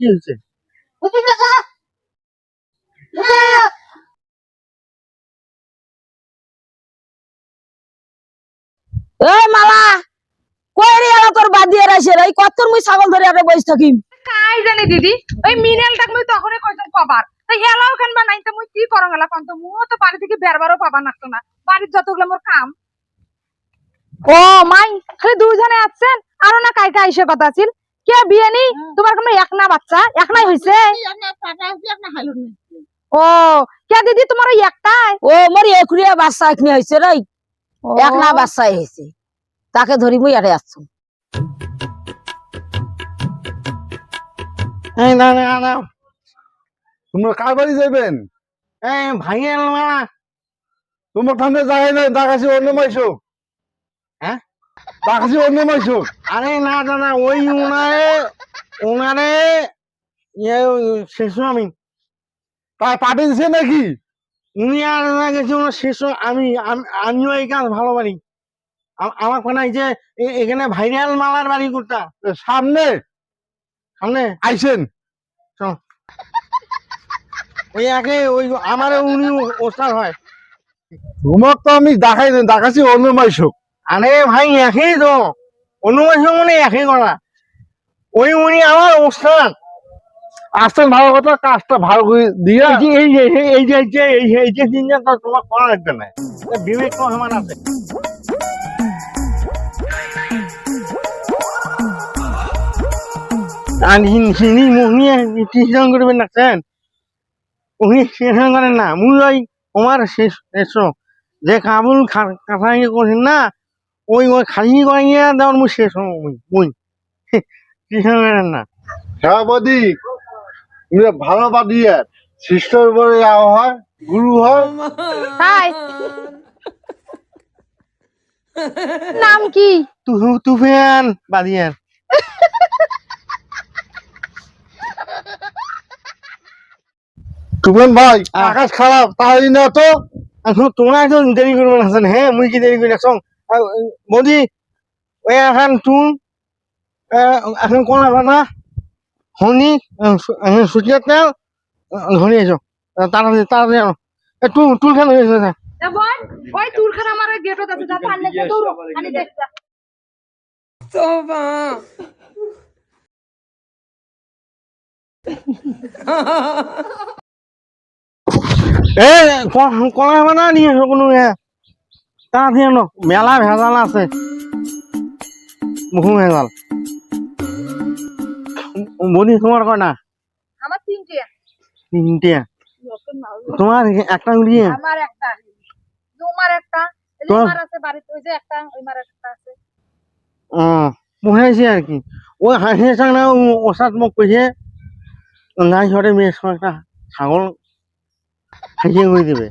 কি হচ্ছে এই মালা কই রে এলা তোর রাইছে রে? কত মুই ছাগল ধরে আরে বইস থাকিম কাই জানি দিদি? ওই মিনালটাক মুই তখনই কইতাম কবার। তাই এলাও কেন বা নাই? তো মুই কি করং এলা কোন? তো মুও তো বাড়ি থেকে বেরবারও পাবা নাকতো না। বাড়ির যতগুলো মোর কাম। ও মাই খালি দুইজনে আছেন। আরও না কাইকা আইসে কথা আছিল। কে বিয়ে নি? তোমার কোনো এক না বাচ্চা? এক নাই হইছে ও কে দিদি তোমার একটাই? ও মোর একুরিয়া বাচ্চা এখনি হইছে রে এক না বাচ্চাই হইছে তাকে ধরি মুই আরে আসছু এই না না না তোমরা কার বাড়ি যাবেন এই ভাইয়ের মা তোমার ঠান্ডা যায় না দেখাছি অন্য মাইছো অন্য মাইছো? আরে না দাদা ওই উনারে উনারে ইয়ে আমি। তাই পাঠিয়ে নাকি? উনি আর না গেছে ওনার আমি আমি- আমিও এই কাজ ভালো পারি। আমার কোন যে এখানে ভাইরাল মালার বাড়ি কোনটা সামনে। সামনে? আইসেন। চল। ওই আগে ওই আমার উনি ওস্তাদ হয়। তোমার তো আমি দেখাই দেখাচ্ছি অন্য মাইসক আরে ভাই একই তো। মাইসক মানে একই করা। ওই উনি আমার ওস্তাদ। আসতেন ভালো কথা কাজটা ভালো করে দিয়ে। এই যে এই যে এই যে এই যে এই যে জিনিসটা তোমার করা লাগবে না। বিবেক সমান আছে। আর হিনি মুনি টিউশন করবেন না স্যার। উনি টিউশন করেন না। মুই ওই তোমার শেষ যে কাবুল কাছাই করছেন না ওই ওই খালি করে দেওয়ার মুই শেষ মুই মুই। করেন না? হ্যাঁ বদি তুমি ভালো বাদিয়ে শিষ্টর উপরে হয় গুরু হয়। তাই নাম কি? তুহু তুফিয়ান বাদিয়ান তুফান ভাই আকাশ খারাপ তাহলে না তো? এখন তোমরা একটু দেরি করবে না হাসান, হ্যাঁ মুই কি দেরি করে রাখছ বৌদি ওই এখন তুন এখন কোন কথা হনি সুচিয়া তেল ধরে এসো তাড়াতাড়ি তাড়াতাড়ি আনো এ, টুল টুল খেলে হয়েছে এ বোন ওই তুরখানা আমার গেটত আছে। যা পারলে দৌড়ো আমি দেখতা এ কলা বানা নিয়ে এসো কোনো এ। তাড়াতাড়ি আনো মেলা ভেজাল আছে। বহু ভেজাল। বলি তোমার কয়টা? আমার তিনটে। তিনটে। তোমার একটা উড়িয়ে আমার একটা। তোমার একটা। এই যে তোর- মার আছে বাড়িতে ওই যে একটা ওই মার একটা আছে। ও পুহাইছে আর কি। ওই হাসির সঙ্গে ওসাদ মোক কইছে নাই সরে মেয়ে একটা ছাগল খাইয়ে করে দেবে।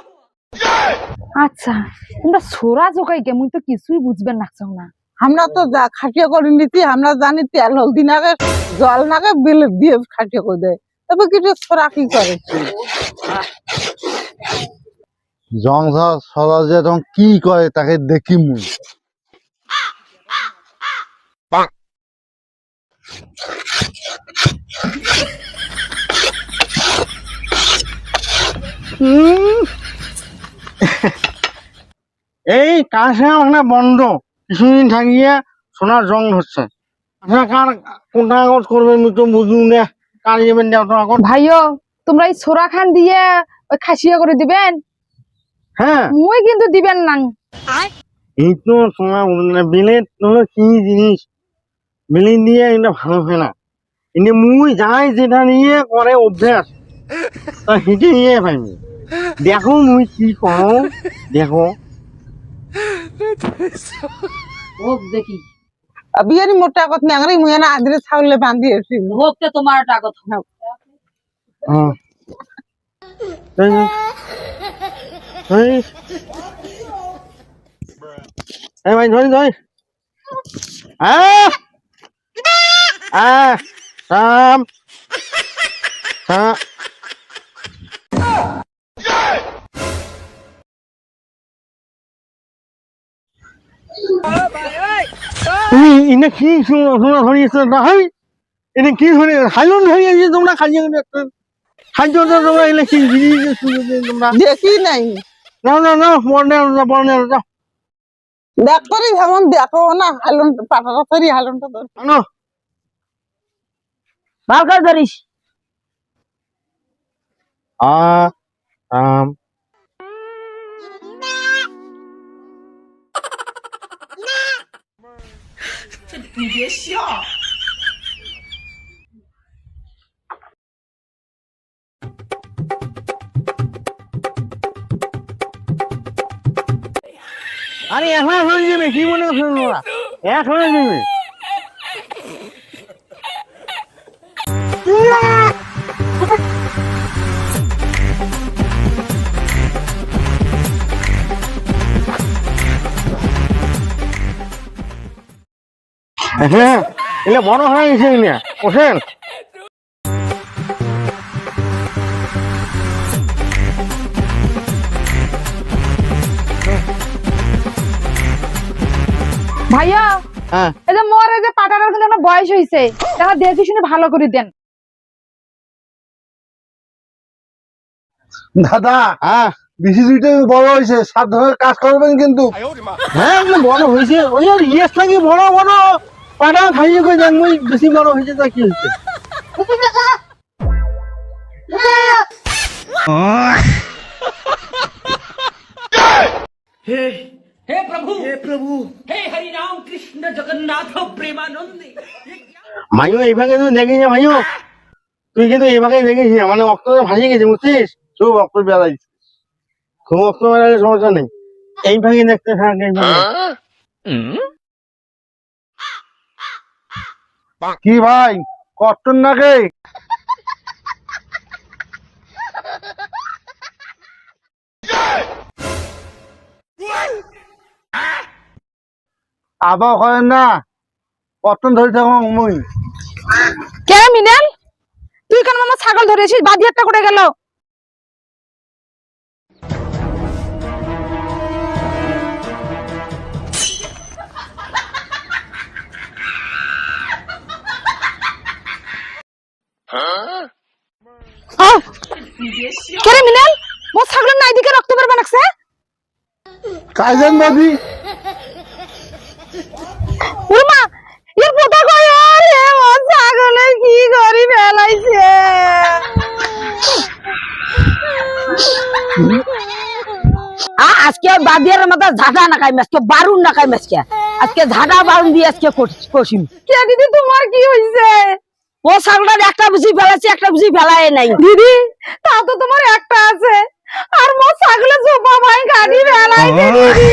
আচ্ছা তোমরা ছোরা জোকাই কে মুই তো কিছুই বুঝবেন নাকছং না। আমরা তো যা খাটিয়া করে নিতি আমরা জানি তেল হলদি নাগে জল নাগে বিল দিয়ে খাটিয়া করে দেয়। তবে কিছু ছোড়া কি করে? জং সদা যে তখন কি করে তাকে দেখি মুই। এই কাছে ওখানে বন্ধ। কিছুদিন থাকিয়ে সোনার জং হচ্ছে আপনার কার কোনটা করবেন আমি তো বুঝুন না। কার যাবেন আগত? ভাইও তোমরা এই ছোরা খান দিয়ে ওই খাসিয়া করে দিবেন? হ্যাঁ। মুই কিন্তু দিবেন না। এই তো তোমার বিলেট হলো কি জিনিস? বিলেট দিয়ে এটা ভালো হয় না। কিন্তু মুই যাই যেটা নিয়ে করে অভ্যাস। তা নিয়ে পাইনি দেখো মুই কি করো দেখো। হোক দেখি। বিয়ের মোটা কথা নাগরি মুই না আদরে ছাগলে বান্ধি এসি হোক তো তোমার টাকা হ্যাঁ। এই এই। ভাই ধরি ধরি। হ্যাঁ হ্যাঁ রাম হ্যাঁ এনে কি শোনা শোনা ধরিয়েছ না হয় এনে কি ধরে হাইলন ধরিয়েছি তোমরা খাইয়ে খাদ্য তোমরা এনে কি তোমরা। দেখি নাই। না না না বর্ণে না বর্ণে না দেখ করি যেমন দেখো না হালন পাটাটা তৈরি হালনটা ধর। না ভালো করে ধরিস আ রাম আরে এখন যাবে কি মনে করছ তোমরা? এখন যাবে। হ্যাঁ এলে বড় হয়ে গেছে এগুলা ওঠেন ভাইয়া হ্যাঁ। এই যে মোর এই যে পাটাটার কিন্তু একটা বয়স হয়েছে দেখা দেখে শুনে ভালো করে দেন। দাদা হ্যাঁ। বেশি দুইটা বড় হয়েছে সাবধানে কাজ করবেন কিন্তু। হ্যাঁ বড় হয়েছে ওই আর ইয়েস নাকি বড় বড়। পাড়া ভাইয়ে কই যান মুই বেশি বড় হইছে তা কি হইছে? হে হে প্রভু। হে প্রভু। হে হরি রাম কৃষ্ণ জগন্নাথ প্রেমানন্দে। মাইও এই তুই দেখিস না মাইও। তুই কিন্তু এই ভাগে দেখিস না মানে রক্ত ভাসিয়ে গেছে বুঝছিস? খুব অক্ত বেলা দিচ্ছে খুব রক্ত বেলালে সমস্যা নেই। এই ভাগে দেখতে থাক এই কি ভাই? কটন নাকি আবার করেন না। কটন ধরে থাকো মুই কে মিনাল? তুই কেন আমার ছাগল ধরেছিস? বাদি একটা করে গেল। কে রে মিনাল? মোর ছাগলের নাই দিকে রক্ত বের বানাকছে কাইজেন এর পোতা কই রে মোর ছাগলে কি করি ফেলাইছে আ আজকে বাদিয়ার মাথা ঝাঁটা না খাই আজকে বারুন না খাই আজকে আজকে ঝাঁটা বারুন দিয়ে আজকে কষ- কষিম কে দিদি তোমার কি হইছে ও ছাগলটার একটা বুঝি ফেলাছি একটা বুঝি ফেলায় নাই দিদি তা তো তোমার একটা আছে আর মোর ছাগলে জোপা ভাই গাড়ি ফেলাইছে দিদি